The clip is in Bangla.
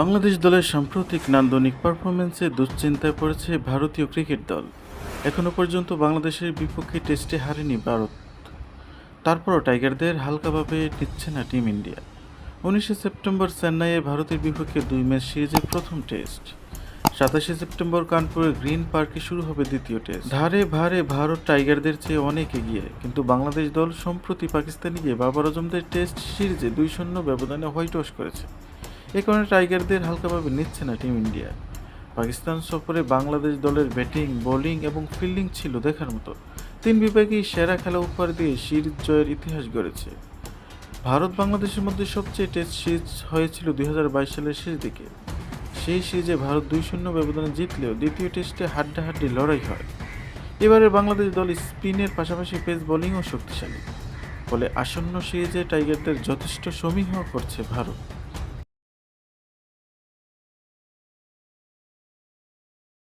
বাংলাদেশ দলের সাম্প্রতিক নান্দনিক পারফরমেন্সে দুশ্চিন্তায় পড়েছে ভারতীয় ক্রিকেট দল। এখনও পর্যন্ত বাংলাদেশের বিপক্ষে টেস্টে হারেনি ভারত। তারপরও টাইগারদের হালকাভাবে নিচ্ছে না টিম ইন্ডিয়া। উনিশে সেপ্টেম্বর চেন্নাইয়ে ভারতের বিপক্ষে দুই ম্যাচ সিরিজের প্রথম টেস্ট। সাতাশে সেপ্টেম্বর কানপুরের গ্রিন পার্কে শুরু হবে দ্বিতীয় টেস্ট। ধারে ভারে ভারত টাইগারদের চেয়ে অনেক এগিয়ে, কিন্তু বাংলাদেশ দল সম্প্রতি পাকিস্তানে গিয়ে বাবার আজমদের টেস্ট সিরিজে দুই শূন্য ব্যবধানে হোয়াইট ওয়াশ করেছে। এ কারণে টাইগারদের হালকাভাবে নিচ্ছে না টিম ইন্ডিয়া। পাকিস্তান সফরে বাংলাদেশ দলের ব্যাটিং, বোলিং এবং ফিল্ডিং ছিল দেখার মতো। তিন বিভাগেই সেরা খেলা উপহার দিয়ে সিরিজ জয়ের ইতিহাস গড়েছে। ভারত বাংলাদেশের মধ্যে সবচেয়ে টেস্ট সিরিজ হয়েছিল দুই হাজার বাইশ সালের শেষ দিকে। সেই সিরিজে ভারত দুই শূন্য ব্যবধানে জিতলেও দ্বিতীয় টেস্টে হাড্ডাহাড্ডি লড়াই হয়। এবারে বাংলাদেশ দল স্পিনের পাশাপাশি পেস বোলিংও শক্তিশালী। ফলে আসন্ন সিরিজে টাইগারদের যথেষ্ট সমীহ করছে ভারত।